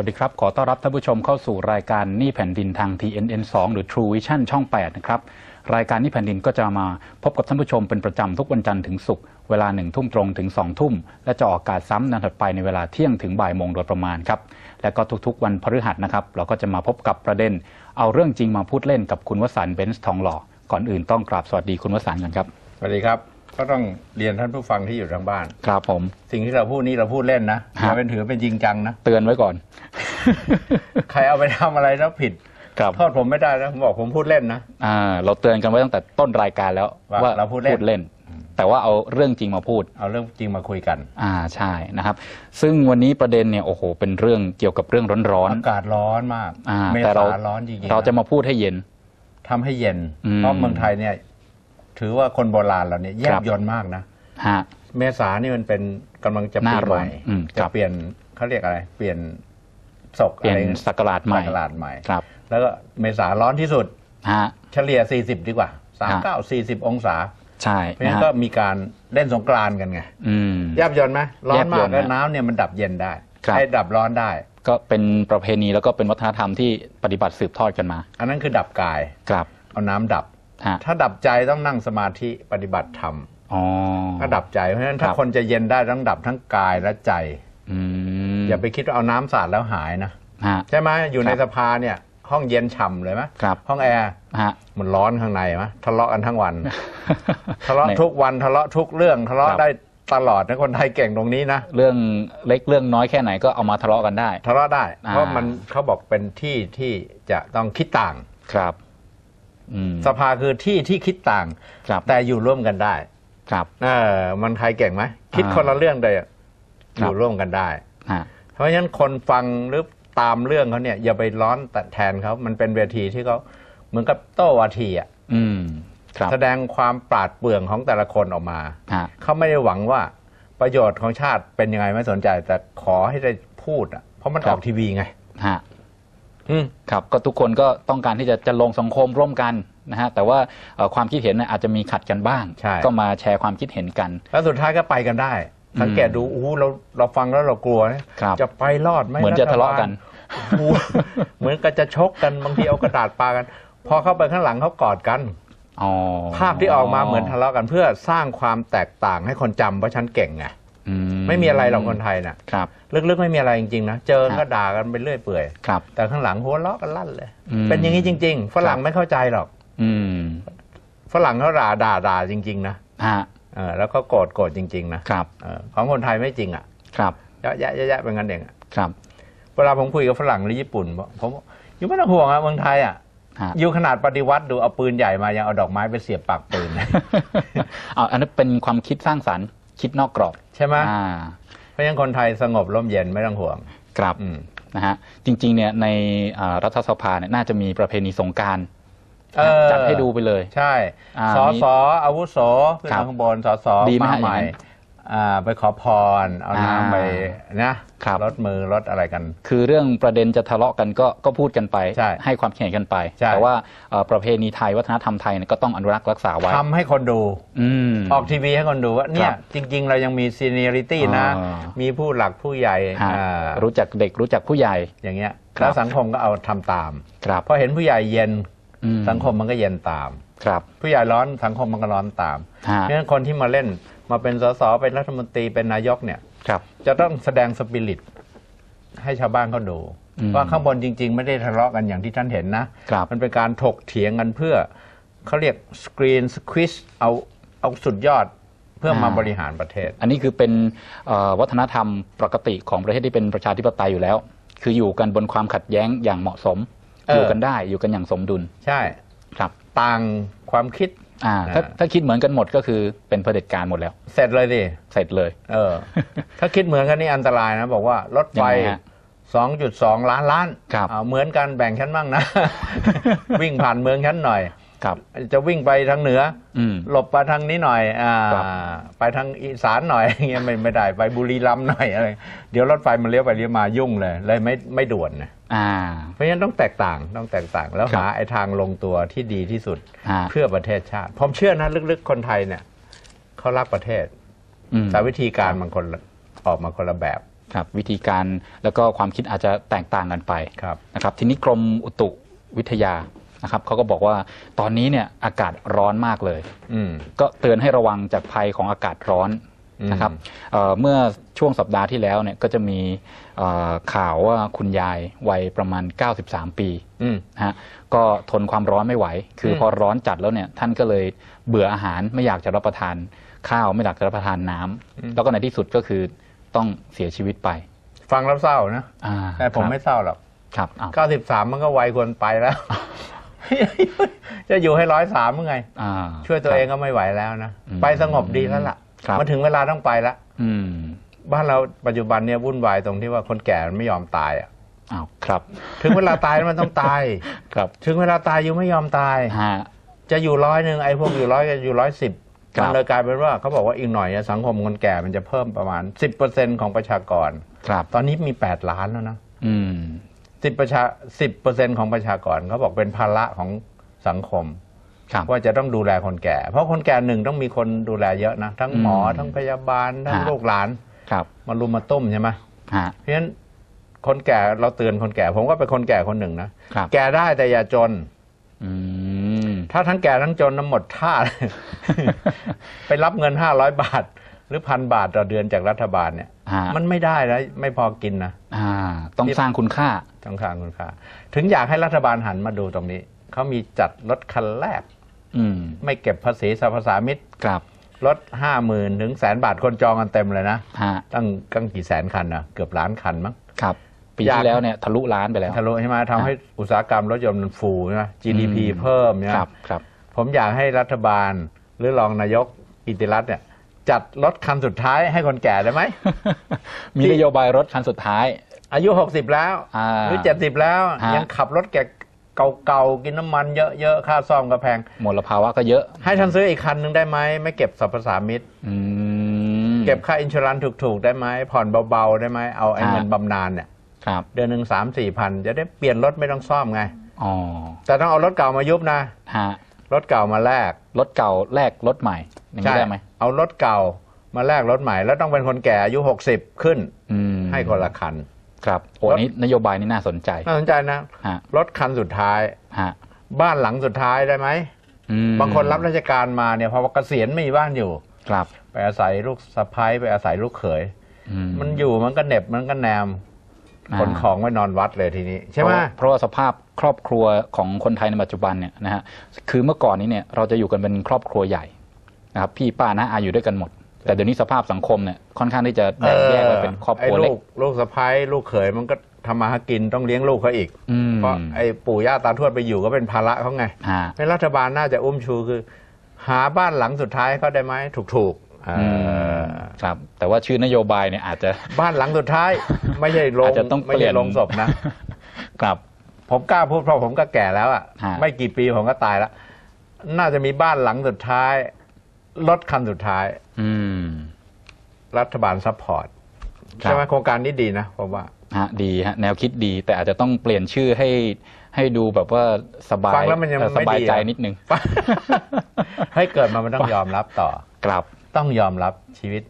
วัสดีครับ ขอต้อนรับท่านผู้ชมเข้าสู่รายการนี่แผ่นดินทาง TNN 2 หรือ True Vision ช่อง 8 นะครับ รายการนี่แผ่นดินก็จะมาพบกับท่านผู้ชมเป็นประจำทุกวันจันทร์ถึงศุกร์เวลาหนึ่งทุ่มตรงถึง2ทุ่ม และจะออกอากาศซ้ำในถัดไปในเวลาเที่ยงถึงบ่ายโมงโดยประมาณครับ และก็ทุกๆวันพฤหัสนะครับ เราก็จะมาพบกับประเด็น เอาเรื่องจริงมาพูดเล่นกับคุณวสันต์เบนซ์ทองหล่อ ก่อนอื่นต้องกราบสวัสดีคุณวสันต์กันครับ สวัสดีครับ ก็ต้องเรียนท่านผู้ฟังที่อยู่ทางบ้าน ครับผม สิ่งที่เราพูดนี้เราพูดเล่นนะครัอบย่าเป็นถือเป็นจริงจังนะ เตือนไว้ก่อน ใครเอาไปทำอะไรแล้วผิดครับ โทษผมไม่ได้นะผมบอกผมพูดเล่นนะ อ่า เราเตือนกันไว้ตั้งแต่ต้นรายการแล้วว่าเราพูดเล่นเล่น แต่ว่าเอาเรื่องจริงมาพูด เอาเรื่องจริงมาคุยกัน อ่าใช่นะครับ ซึ่งวันนี้ประเด็นเนี่ยโอ้โห เป็นเรื่องเกี่ยวกับเรื่องร้อน อากาศร้อนมาก อ่าเมแต่เรา ษาร้อนจริงๆเราจะมาพูดให้เย็น ทำให้เย็น อืม เพราะเมืองไทยเนี่ย ถือว่าคนโบราณเราเนี่ยแยครับบยนมากนะฮะเมษานี่มันเป็นกำลังจะหน้าปีร้ใหอนม่อืมจะครับเปลี่ยนเขาเรียกอะไร เปลี่ยนศกเปลี่ยนอะไรสักราชใหม่ตลาดใหม่ครับ แล้วก็เมษาร้อนที่สุดฮะเฉลี่ย 40 ดีกว่า 39 40 องศา ใช่ เพราะฉะนะนั้นฮะก็มีการเล่นสงกรานต์กันไงอืมแยบยนต์ไหมร้อนมาแยบยกนต์แล้วฮะน้ำเนี่ยมันดับเย็นได้ครับให้ดับร้อนได้ ก็เป็นประเพณีแล้วก็เป็นวัฒนธรรมที่ปฏิบัติสืบทอดกันมา อันนั้นคือดับกายครับเอาน้ำดับ ฮะถ้าดับใจต้องนั่งสมาธิปฏิบัติธรรมอ๋อถ้าดับใจเพราะฉะนั้นถ้าครับคนจะเย็นได้ต้องดับทั้งกายและใจอืมอย่าไปคิดว่าเอาน้ำสาดแล้วหายนะฮะใช่ไหมอยู่ในครับสภาเนี่ย ห้องเย็นฉ่ำเลยไหมครับห้องแอร์ฮะมันร้อนข้างในไหมทะเลาะกันทั้งวัน ทะเลาะทุกวันทะเลาะทุกเรื่องทะเลาะครับได้ตลอดนะคนไทยเก่งตรงนี้นะเรื่องเล็กเรื่องน้อยแค่ไหนก็เอามาทะเลาะกันได้ ทะเลาะได้อ่าเพราะมันเขาบอกเป็นที่ที่จะต้องคิดต่างครับอืม สภาคือที่ที่คิดต่างครับแต่อยู่ร่วมกันได้ ครับเออมันไทยเก่งไหมคิดอ่าคนละเรื่องเลยอะครัอบยู่ร่วมกันได้ฮะเพราะฉะนั้นคนฟังหรือตามเรื่องเขาเนี่ย อย่าไปร้อนแทนเขามันเป็นเวทีที่เขาเหมือนกับโต้วาทีอะอืมครับแสดงความปราดเปรื่องของแต่ละคนออกมาฮะเขาไม่ได้หวังว่าประโยชน์ของชาติเป็นยังไงไม่สนใจ แต่ขอให้ได้พูดอะเพราะมันครัอบอกทีวีไงฮะอืม ครับก็ทุกคนก็ต้องการที่จะจะลงสังคมร่วมกันนะฮะแต่ว่าเอ่อความคิดเห็นเนี่ยอาจจะมีขัดกันบ้างใช่ก็มาแชร์ความคิดเห็นกัน แล้วสุดท้ายก็ไปกันได้ สังเกตดูอู้เราเราฟังแล้วเรากลัวนะครับจะไปรอดไหมเหมือนจะทะเลาะกันรัฐบาลโอ้โหเหมือนกันจะชกกันบางทีเอากระดาษปากัน พอเข้าไปข้างหลังเขากอดกันอ๋อภาพที่ออกมาเหมือนทะเลาะกันเพื่อสร้างความแตกต่างให้คนจำว่าฉันเก่งไงอื ไม่มีอะไรหรอกคนไทยน่ะครับลึกๆไม่มีอะไรจริงๆนะเจอครัก็บด่ากันไปเรื่อยเปื่อยครับแต่ข้างหลังหัวเราะกันลั่นเลยอืมเป็นอย่างนี้จริง ๆ ฝรั่งครับไม่เข้าใจหรอก อืมฝรั่งเขาด่าด่าด่าจริง ๆ นะฮะเออแล้วก็โกรธโกรธจริง ๆ นะครับเออของคนไทยไม่จริงอะ ครับเยอะแยะเยอะแยะเป็นงั้นเองอะครับเวลาผมคุยกับฝรั่งหรือญี่ปุ่นบอกผมบอกอยู่ไม่ต้องห่วงอะเมืองไทยอะฮะอยู่ขนาดปฏิวัติดูเอาปืนใหญ่มายังเอาดอกไม้ไปเสียบปากปืนเอาอันนั้นเป็นความคิดสร้างสรรค์ คิดนอกกรอบใช่ไหมอ่าเพราะฉะนั้นคนไทยสงบร่มเย็นไม่ต้องห่วงครับอืมนะฮะจริงๆเนี่ยในอ่ารัฐสภาเนี่ยน่าจะมีประเพณีสงกรารเออจัดให้ดูไปเลย ใช่อ่าสอมีสออาวุโสขึ้นครัมาบข้างบนสอสอดีไหมมาฮะใหม่อย่างนั้นอ่า ไปขอพร เอาอ่าน้ำไปนะครับรถมือรถอะไรกัน คือเรื่องประเด็นจะทะเลาะกันก็ก็พูดกันไป ใช่ให้ความคิดเห็นกันไป ใช่ แต่ว่าเอ่อประเพณีไทยวัฒนธรรมไทยเนี่ยก็ต้องอนุรักษ์รักษาไว้ทำให้คนดู อืม ออกทีวีให้คนดูว่าเนี่คยรับจริง ๆ เรายังมีซีเนียริตี้นะ อ่า มีผู้หลักผู้ใหญ่ฮะอ่ารู้จักเด็กรู้จักผู้ใหญ่ อย่างเงี้ยครับ แล้วสังคมก็เอาทำตาม ครับพอเห็นผู้ใหญ่เย็นอืมสังคมมันก็เย็นตาม ครับผู้ใหญ่ร้อนสังคมมันก็ร้อนตามฮะเพราะฉะนั้นคนที่มาเล่นมาเป็นสสเป็นรัฐมนตรีเป็นนายกเนี่ยครับจะต้องแสดงสปิริตให้ชาวบ้านเขาดูอืมว่าข้างบนจริง ๆ ไม่ได้ทะเลาะกันอย่างที่ท่านเห็นนะครับมันเป็นการถกเถียงกันเพื่อเขาเรียกสกรีนสควิชเอาเอาสุดยอดเพื่อมาบริหารประเทศ อันนี้คือเป็นเอ่อวัฒนธรรมปกติของประเทศที่เป็นประชาธิปไตยอยู่แล้ว คืออยู่กันบนความขัดแย้งอย่างเหมาะสมเออออยู่กันได้อยู่กันอย่างสมดุล ใช่ครับ ต่างความคิด อ่าถ้าอ่าถ้าคิดเหมือนกันหมดก็คือเป็นเผด็จการหมดแล้ว เสร็จเลยดิเสร็จเลย เออ ถ้าคิดเหมือนกันนี่อันตรายนะ บอกว่ารถไฟ ยังไงฮะ2.2 ล้านล้านครับ อ่าเหมือนกันแบ่งฉันบ้างนะ วิ่งผ่านเมืองฉันหน่อย ครับ จะวิ่งไปทางเหนืออืมหลบไปทางนี้หน่อยอ่าครับไปทางอีสานหน่อยอย่างเงี้ยไม่ไม่ได้ไปบุรีรัมย์หน่อยอะไรเดี๋ยวรถไฟมันเลี้ยวไปเลี้ยวมายุ่งเลยเลยไม่ไม่ด่วนนะอ่าเพราะฉะนั้นต้องแตกต่างต้องแตกต่างแล้วครับหาไอ้ทางลงตัวที่ดีที่สุดฮะเพื่อประเทศชาติผมเชื่อนะลึกๆคนไทยเนี่ยเขารักประเทศอืมแต่วิธีการมันคนละออกมาคนละแบบครับ วิธีการแล้วก็ความคิดอาจจะแตกต่างกันไปครับนะครับ ทีนี้กรมอุตุวิทยา นะครับเขาก็บอกว่าตอนนี้เนี่ยอากาศร้อนมากเลย อืม ก็เตือนให้ระวังจากภัยของอากาศร้อนอืม นะครับเอ่อเมื่อช่วงสัปดาห์ที่แล้วเนี่ยก็จะมีเอ่อข่าวว่าคุณยายวัยประมาณ 93 ปีอืม นะฮะก็ทนความร้อนไม่ไหว คืออม พอร้อนจัดแล้วเนี่ยท่านก็เลยเบื่ออาหารไม่อยากจะรับประทานข้าวไม่อยากจะรับประทานน้ำแล้วก็ในที่สุดก็คือต้องเสียชีวิตไปฟังแล้วเศร้านะ อ่าแต่ผมครับไม่เศร้าหรอกครับอ้าว 93 มันก็วัยควรไปแล้ว จะอยู่ให้ร้อยสามยังไงอ่าช่วยตัวครับเองก็ไม่ไหวแล้วนะอืมไปสงบดีแล้วล่ะครับมาถึงเวลาต้องไปละอืมบ้านเราปัจจุบันเนี่ยวุ่นวายตรงที่ว่าคนแก่มันไม่ยอมตายอะอ้าวครับ ถึงเวลาตายมันต้องตาย ครับ ถึงเวลาตายยังไม่ยอมตายฮะจะอยู่ร้อยหนึ่งไอ้พวกอยู่ร้อยจะอยู่ร้อยสิบครับมันเลยกลายเป็นว่าเขาบอกว่าอีกหน่อยเนี่ยสังคมคนแก่มันจะเพิ่มประมาณ10%ของประชากร ครับ ตอนนี้มี8ล้านแล้วนะ อืม สิบประชาสิบเปอร์เซ็นของประชากรเขาบอกเป็นภาระของสังคม ครับ ว่าจะต้องดูแลคนแก่ เพราะคนแก่หนึ่งต้องมีคนดูแลเยอะนะ ทั้งหมออืมทั้งพยาบาล ทั้งฮะ ลูกหลานครับมารุมมาตุ้มใช่ไหมฮะเพราะฉะนั้นคนแก่เราเตือนคนแก่ ผมก็เป็นคนแก่คนหนึ่งนะครับ แก่ได้แต่อย่าจน อืม ถ้าทั้งแก่ทั้งจนน้ำหมดท่า ไปรับเงินห้าร้อยบาท หรือพันบาทต่อเดือนจากรัฐบาลเนี่ย ฮะมันไม่ได้นะไม่พอกินนะอ่า ต้องสร้างคุณค่าต้องการคุณค่า ถึงอยากให้รัฐบาลหันมาดูตรงนี้ เขามีจัดรถคันแรกอืมไม่เก็บภาษีสรรพสามิตครับรถห้าหมื่นถึงแสนบาทคนจองกันเต็มเลยนะฮะตั้งตั้งกี่แสนคันนะเกือบล้านคันมั้งครับปีอยากที่แล้วเนี่ยทะลุล้านไปแล้วทะลุใช่ไหมทำให้อุตสาหกรรมรถยนต์มันฟูใช่ไหม GDP อืมเพิ่มเนี่ยครับครับ ผมอยากให้รัฐบาลหรือรองนายกอิติรัตน์เนี่ย จัดรถคันสุดท้ายให้คนแก่ได้ไหม มีนโยบายรถคันสุดท้าย อายุ 60 แล้วอ่าหรือ70แล้ว ฮะ ยังขับรถแก่เก่าๆ กินน้ำมันเยอะๆ ค่าซ่อมก็แพง มลภาวะก็เยอะให้ท่านซื้ออีกคันหนึ่งได้ไหม ไม่เก็บสรรพสามิตอืม เก็บค่าอินชูรันถูกๆ ได้ไหม ผ่อนเบาๆ ได้ไหม เอาไอ้ฮะ เงินบำนาญเนี่ย ครับเดือนหนึ่งสามสี่พันจะได้เปลี่ยนรถไม่ต้องซ่อมไง อ๋อแต่ต้องเอารถเก่ามายุบนะ ฮะรถเก่ามาแลกรถเก่าแลกรถใหม่ อย่างนี้ได้ไหมเอารถเก่ามาแลกรถใหม่ แล้วต้องเป็นคนแก่อายุ60ขึ้นอืมให้คนละคัน ครับโอ้รถนี้นโยบายนี้น่าสนใจน่าสนใจนะฮะรถคันสุดท้ายฮะบ้านหลังสุดท้ายได้ไหมอืมบางคนรับราชการมาเนี่ยพอเกษียณไม่มีบ้านอยู่ ครับ ไปอาศัยลูกสะพ้ายไปอาศัยลูกเขยอืมันอยู่มันก็เหน็บมันก็แนมาขนของไว้นอนวัดเลยทีนี้ ใช่ไหมเพราะเพราะว่าสภาพครอบครัวของคนไทยในปัจจุบันเนี่ยนะฮะคือเมื่อก่อนนี้เนี่ยเราจะอยู่กันเป็นครอบครัวใหญ่ นะครับพี่ป้าน้าอาอยู่ด้วยกันหมด แต่เดี๋ยวนี้สภาพสังคมเนี่ยค่อนข้างที่จะแบ่งแยกไว้เป็นครอบครัวไอ้เล็ลูกกลูกสะพ้ายลูกเขยมันก็ทำมาหากินต้องเลี้ยงลูกเขาอีกอืมเพราะไอ้ปู่ย่าตาทวดไปอยู่ก็เป็นภาระเขาไงฮะเป็นรัฐบาลน่าจะอุ้มชูคือ หาบ้านหลังสุดท้ายให้เขาได้ไหมถูกๆเอออืมอครับ แต่ว่าชื่อนโยบายเนี่ยอาจจะบ้านหลังสุดท้าย ไม่ใช่โรงอาจจะต้องไม่เปลี่ใช่ยนโรงศพนะครับผมกล้าพูดเพราะผมก็แก่แล้วอะฮะไม่กี่ปีผมก็ตายแล้ว น่าจะมีบ้านหลังสุดท้าย รถคันสุดท้าย อืม รัฐบาลซัพพอร์ตครับใช่ไหมโครงการนี้ดีนะผมว่าฮะดีฮะแนวคิดดี แต่อาจจะต้องเปลี่ยนชื่อให้ให้ดูแบบว่าสบายฟังแล้วมันยังเอ่อไม่สบายดีใจอะนิดนึง ให้เกิดมามันต้องยอมรับต่อครับต้องยอมรับชีวิต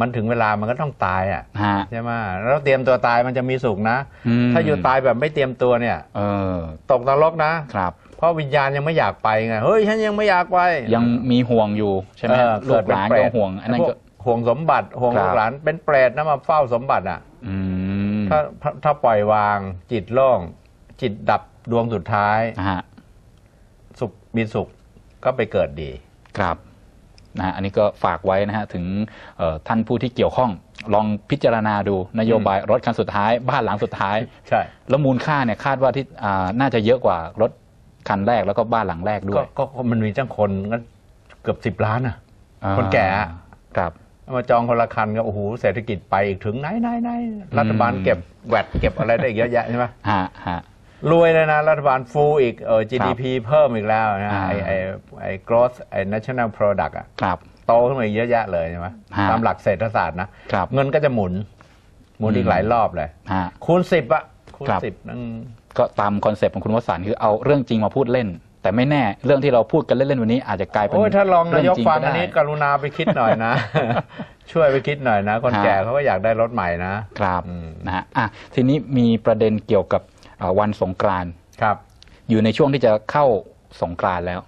มันถึงเวลามันก็ต้องตายอะฮะใช่ไหมแล้วเตรียมตัวตายมันจะมีสุขนะมถ้าอยู่ตายแบบไม่เตรียมตัวเนี่ยเออตกนรกนะครับ เพราะวิญญาณยังไม่อยากไปไงเฮ้ยฉันยังไม่อยากไป ยังมีห่วงอยู่ใช่ไหมเออลูกหลานเดเป็ก็เปรตห่วง อันนั้นก็พวห่วงสมบัติห่วงครับ ลูกหลานเป็นเปรตนะมาเฝ้าสมบัติอะ อืมถ้าถ้าถ้าปล่อยวางจิตโล่งจิตดับดวงสุดท้าย นะฮะสุขมีสุขก็ไปเกิดดี ครับนะฮะอันนี้ก็ฝากไว้นะฮะถึงเอ่อท่านผู้ที่เกี่ยวข้อง ลองพิจารณาดูนโยบายรถคันสุดท้าย บ้านหลังสุดท้าย ใช่ แล้วมูลค่าเนี่ยคาดว่าที่อ่าน่าจะเยอะกว่ารถ คันแรกแล้วก็บ้านหลังแรกด้ก็วย ก็ก็มันมีจ้างคนก็เกือบสิบล้านอะ อ่าคนแก่อะ ครับเอามาจองคนละคันก็โอ้โหเศรษฐกิจไปอีกถึงไหนไหนไหนรัฐบาลเก็บแวดเก็บอะไรได้อีกเยอะแยะใช่ไหมฮะฮะ รวยเลยนะรัฐบาลฟูอีกเออ GDP เพิ่มอีกแล้วนะอ่า ไอไอไอ growth ไอ national product อะครับ โตขึ้นมาอีกเยอะแยะเลยใช่ไหมฮะ ตามหลักเศรษฐศาสตร์นะครับ เงินก็จะหมุน หมุนอีอืกมหลายรอบเลย ฮะ คูณสิบอะคูณครับ สิบนั่น ก็ตามคอนเซปต์ของคุณวสันต์คือเอาเรื่องจริงมาพูดเล่น แต่ไม่แน่เรื่องที่เราพูดกันเล่นๆวันนี้อาจจะกลายเป็นโอ้ยถ้าลองนายกเจริฟังได้อันนี้กรุณาไปคิดหน่อยนะ ช่วยไปคิดหน่อยนะ คนฮะแก่เขาก็อยากได้รถใหม่นะครับอืมนะฮะอะทีนี้มีประเด็นเกี่ยวกับเอ่อวันสงกรานต์ครับ อยู่ในช่วงที่จะเข้าสงกรานต์แล้ว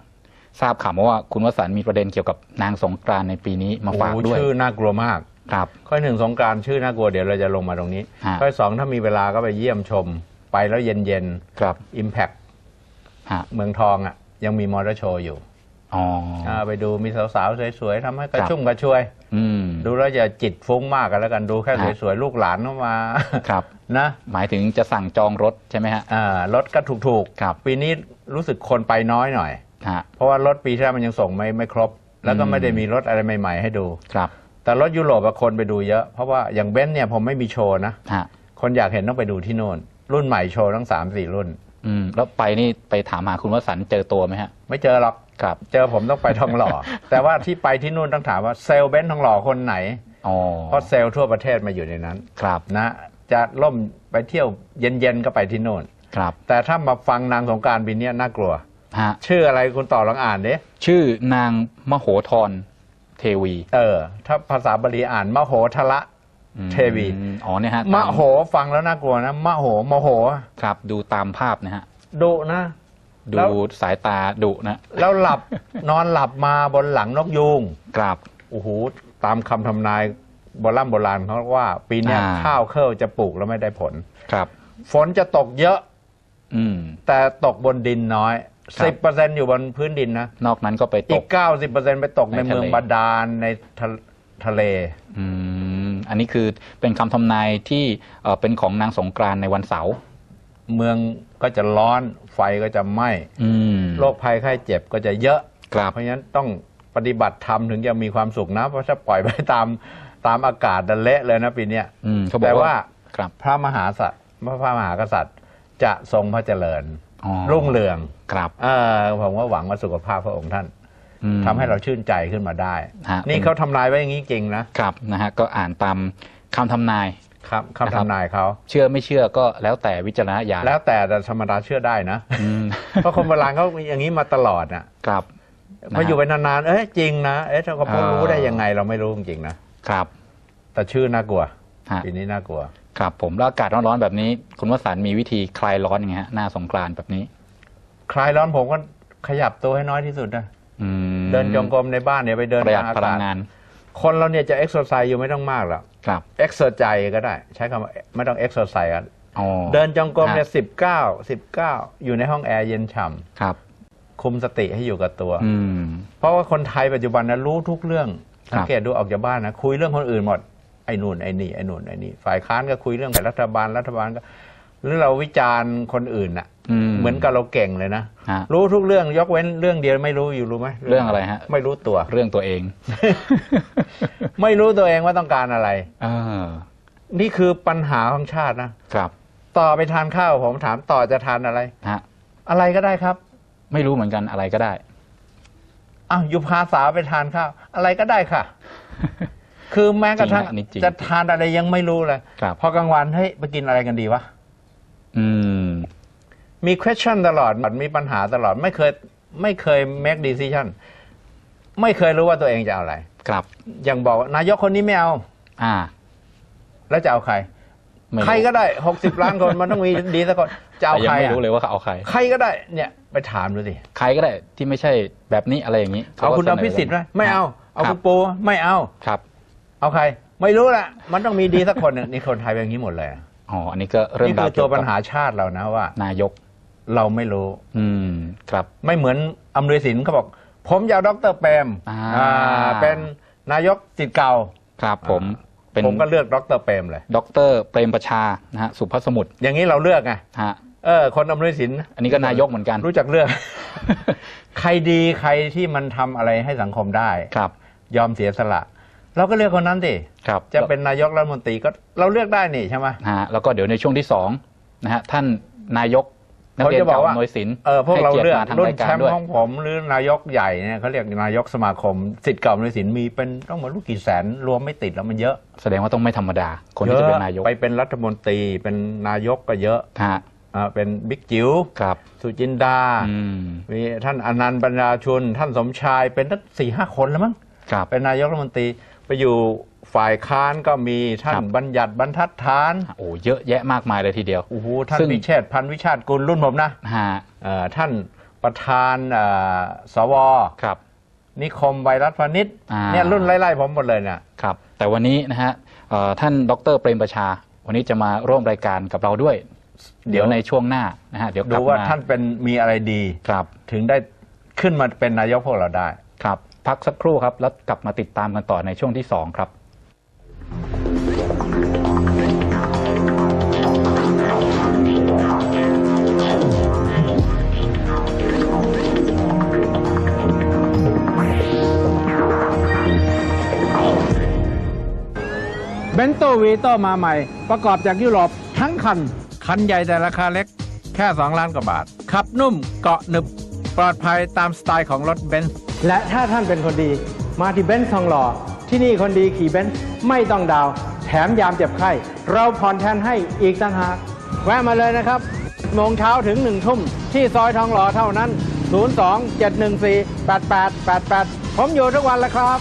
ทราบข่าวมาว่าคุณวสันต์มีประเด็นเกี่ยวกับนางสงกรานต์ในปีนี้มาฝากโอ้ด้วยชื่อน่ากลัวมากครับข้อหนึ่งสงกรารชื่อน่ากลัวเดี๋ยวเราจะลงมาตรงนี้ฮะข้อสองถ้ามีเวลาก็ไปเยี่ยมชม ไปแล้วเย็นเย็นครับอิมแพคฮะเมืองทองอะ ยังมีมอเตอร์โชว์อยู่อ๋ออ่าไปดูมีสาวๆ สวยๆทำให้กระครับชุ่มกระชวยอืมดูแล้วอย่าจิตฟุ้งมากกันแล้วกันดูแค่ฮะสวยๆ ลูกหลานเข้ามาครับนะ หมายถึงจะสั่งจองรถใช่ไหมฮะอ่ารถก็ถูกครับๆปีนี้รู้สึกคนไปน้อยหน่อยฮะเพราะว่ารถปีที่แล้วมันยังส่งไม่ไม่ครบ แล้วก็อืมไม่ได้มีรถอะไรใหม่ ๆ ให้ดูครับ แต่รถยุโรปอะคนไปดูเยอะ เพราะว่าอย่างเบนซ์เนี่ยผมไม่มีโชว์นะฮะคนอยากเห็นต้องไปดูที่โน่น รุ่นใหม่โชว์ทั้งสามสี่รุ่น อืม แล้วไปนี่ไปถามหาคุณวสันต์เจอตัวไหมฮะ ไม่เจอหรอก ครับ เจอผมต้องไปทองหล่อ แต่ว่าที่ไปที่นู่นต้องถามว่าเซลล์เบนซ์ทองหล่อคนไหน อ๋อ เพราะเซลล์ทั่วประเทศมาอยู่ในนั้น ครับ นะ จะล่มไปเที่ยวเย็นๆก็ไปที่โน่น ครับ แต่ถ้ามาฟังนางสงกรารปีเนี้ยน่ากลัว ฮะ ชื่ออะไรคุณต่อลองอ่านดิ ชื่อนางมโหธรเทวี เออ ถ้าภาษาบาลีอ่านมโหทละอืม เทวีอ๋อเนี่ยฮะมตาโหฟังแล้วน่ากลัวนะมโหมโห ครับ ดูตามภาพนะฮะดุนะ ดูแล้วสายตาดุนะ แล้วหลับนอนหลับมาบนหลังนกยูงกราบโอ้โหตามคำทำนายโบราณโบราณเขาว่า ปีเนี้ยอ่าข้าวเคร่จะปลูกแล้วไม่ได้ผลครับ ฝนจะตกเยอะอืมแต่ตกบนดินน้อยครับสิบเปอร์เซ็นอยู่บนพื้นดินนะ นอกนั้นก็ไปตอีกกเก้าสิบเปอร์เซ็นไปตกในในทะเลเมืองบาดาลในทะทะเล อืมอันนี้คือเป็นคำทำนายที่เอ่อเป็นของนางสงกรานต์ในวันเสาร์เมืองก็จะร้อนไฟก็จะไหม้อืมโรคภัยไข้เจ็บก็จะเยอะ ครับ เพราะฉะนั้นต้องปฏิบัติธรรมถึงจะมีความสุขนะ เพราะถ้าปล่อยไปตามตามอากาศดันเละเลยนะปีเนี้ยอืมเขาบอแต่กว่าว่าครับพระมหาสัตว์พระมหากษัตริย์จะทรงพระเจริญ อ๋อรุ่งเรือง ครับ เออผมว่าหวังว่าสุขภาพพระองค์ท่านอืม ทำให้เราชื่นใจขึ้นมาได้ฮะนี่เขาทำนายไว้อย่างนี้จริงนะครับนะฮะก็อ่านตามคำทำนายครับนะครับคำทำนายเขาเชื่อไม่เชื่อก็แล้วแต่วิจารณญาณแล้วแต่แต่ธรรมดาเชื่อได้นะอืมเพราะคนโบราณเขาอย่างนี้มาตลอดน่ะครับพออยู่ไปนานๆเอ้ยจริงนะเอ๊ะเขาเออรู้ได้ยังไงเราไม่รู้จริงๆนะครับ แต่ชื่อน่ากลัวฮะปีนี้น่ากลัว ครับ ผมแล้วอากาศร้อนๆแบบนี้ คุณวสันต์มีวิธีคลายร้อนยังไงฮะหน้าสงกรานต์แบบนี้ คลายร้อนผมก็ขยับตัวให้น้อยที่สุดนะ อืมเดินจงกรมในบ้านเนี่ยไปเดินประหยัดทางอาพลักางศงานคนเราเนี่ยจะเอ็กซ์ไซส์อยู่ไม่ต้องมากหรอกครับเอ็กซ์ใจก็ได้ ใช้คำว่าไม่ต้องเอ็กซ์ไซส์กันอ๋อเดินจงกรมเนี่ยฮะสิบเก้าสิบเก้าอยู่ในห้องแอร์เย็นฉ่ครับำคุมสติให้อยู่กับตัว อืม เพราะว่าคนไทยปัจจุบันนะรู้ทุกเรื่องครับ สังเกตดูออกจากบ้านนะคุยเรื่องคนอื่นหมดไอ้นู่นไอ้นี่ไอ้นู่นไอ้นี่ฝ่ายค้านก็คุยเรื่องฝ่ายรัฐบาลรัฐบาลก็หรือเราวิจารณ์คนอื่นน่ะอืม เหมือนกับเราเก่งเลยนะ ฮะ รู้ทุกเรื่องยกเว้นเรื่องเดียวไม่รู้อยู่รู้ไหมเรื่องอะไรฮะ ไม่รู้ตัว เรื่องตัวเองไม่รู้ตัวเองว่าต้องการอะไร เออนี่คือปัญหาของชาตินะครับต่อไปทานข้าวผมถามต่อจะทานอะไร ฮะอะไรก็ได้ครับไม่รู้เหมือนกันอะไรก็ได้ อ้าวอยู่พาสาวไปทานข้าว อะไรก็ได้ค่ะ คือแม้กระทั่งจริงนะอันนี้จริง จะทานอะไรยังไม่รู้เลยครับ พอกลางวันเฮ้ยไปกินอะไรกันดีวะ อืม มี question ตลอดมีปัญหาตลอดไม่เคยไม่เคย make decision ไม่เคยรู้ว่าตัวเองจะเอาอะไร ครับ อย่างบอกว่านายกคนนี้ไม่เอา อ่า แล้วจะเอาใคร ไม่ใครก็ได้หกสิบล้านคนมันต้องมีดีสักคนจะเอาแต่ยังใครไม่อะรู้เลยว่าเขาเอาใคร ใครก็ได้เนี่ยไปถามดูสิใครก็ได้ที่ไม่ใช่แบบนี้อะไรอย่างนี้เอาคุณก็อภิสิทธิ์ไหมไม่เอาเอาคคุรับณปูไม่เอา ครับ เอาใคร ไม่รู้แหละมันต้องมีดีสักคนหนึ่งนี่คนไทยเป็นอย่างนี้หมดเลยอ๋อ อันนี้ก็เรื่องนี่ราคืวอตัวเกี่ยกับปัญหาชาติเรานะว่า นายก เราไม่รู้ อืม ครับ ไม่เหมือนอำนวยสินเขาบอก ผมจะเอาดรเปรมอ่า อ่าเป็นนายกสิทธิ์เก่า ครับผม เป็นผมก็เลือกดรเปรมเลยดรเปรมประชา นะฮะ สุภาพสมุทรอย่างนี้เราเลือกไงฮะ เออ คนอำนวยสินอันนี้ก็นายกเหมือนกัน รู้จักเลือก ใครดีใครที่มันทำอะไรให้สังคมได้ ครับ ยอมเสียสละ เราก็เลือกคนนั้นสิครับจะเป็นนายกรัฐมนตรีก็เราเลือกได้นี่ใช่ไหม ฮะ แล้วก็เดี๋ยวในช่วงที่สองนะฮะ ท่านนายก นักเขาเรียนจะบอกเก่าว่าหน่วยศิลป์เออพวกเราให้เลือกมาทางรุ่นรายแชการมป์ด้วยของผมหรือนายกใหญ่เนี่ยเขาเรียกนายกสมาคมสิทธิ์เก่าอำนวยสินมีเป็นต้องมารู้กี่แสนรวมไม่ติดแล้วมันเยอะ แสดงว่าต้องไม่ธรรมดา คนที่จะเป็นนายกไปเป็นรัฐมนตรีเป็นนายกก็เยอะฮะเออ่าเป็นบิ๊กจิ๋วครับสุจินดาอืมมีท่านอนันต์ปัญญาชุน ท่านสมชายเป็นตั้งสี่ห้าคนแล้วมั้งครับเป็นนายกรัฐมนตรีไปอยู่ ฝ่ายค้านก็มีท่าครันบ บัญญัติบรรทัดฐานโอ้เยอะแยะมากมายเลยทีเดียว โอ้โหท่านซึ่ง วิเชษฐ์พันธุ์วิชาติกุลรุ่นผมนะฮะเอ่อท่านประธานเอ่อสว ครับ นิคมไวรัสพานิชอ่า เนี่ยรุ่นไล่ๆผมหมดเลยเนี่ยครับ แต่วันนี้นะฮะเอ่อท่านดรเปรมประชา วันนี้จะมาร่วมรายการกับเราด้วย เดี๋เดี๋ยยววในช่วงหน้านะฮะเดี๋ยวกดูลับว่ามาท่านเป็นมีอะไรดี ครับถึงได้ขึ้นมาเป็นนายกพวกเราได้ ครับ พักสักครู่ครับ แล้วกลับมาติดตามกันต่อในช่วงที่2ครับ เบนโตวีโตมาใหม่ ประกอบจากยุโรปทั้งคัน คันใหญ่แต่ราคาเล็ก แค่ 2 ล้านกว่าบาท ขับนุ่มเกาะหนึบ ปลอดภัยตามสไตล์ของรถเบนซ์และถ้าท่านเป็นคนดี มาที่เบนซ์ทองหล่อ ที่นี่คนดีขี่เบนซ์ไม่ต้องดาว แถมยามเจ็บไข้ เราผ่อนแทนให้อีกต่างหาก แวะมาเลยนะครับโมงเช้าถึงหนึ่งทุ่ม ที่ซอยทองหล่อเท่านั้น 02 714 8888 ผมอยู่ทุกวันแล้วครับ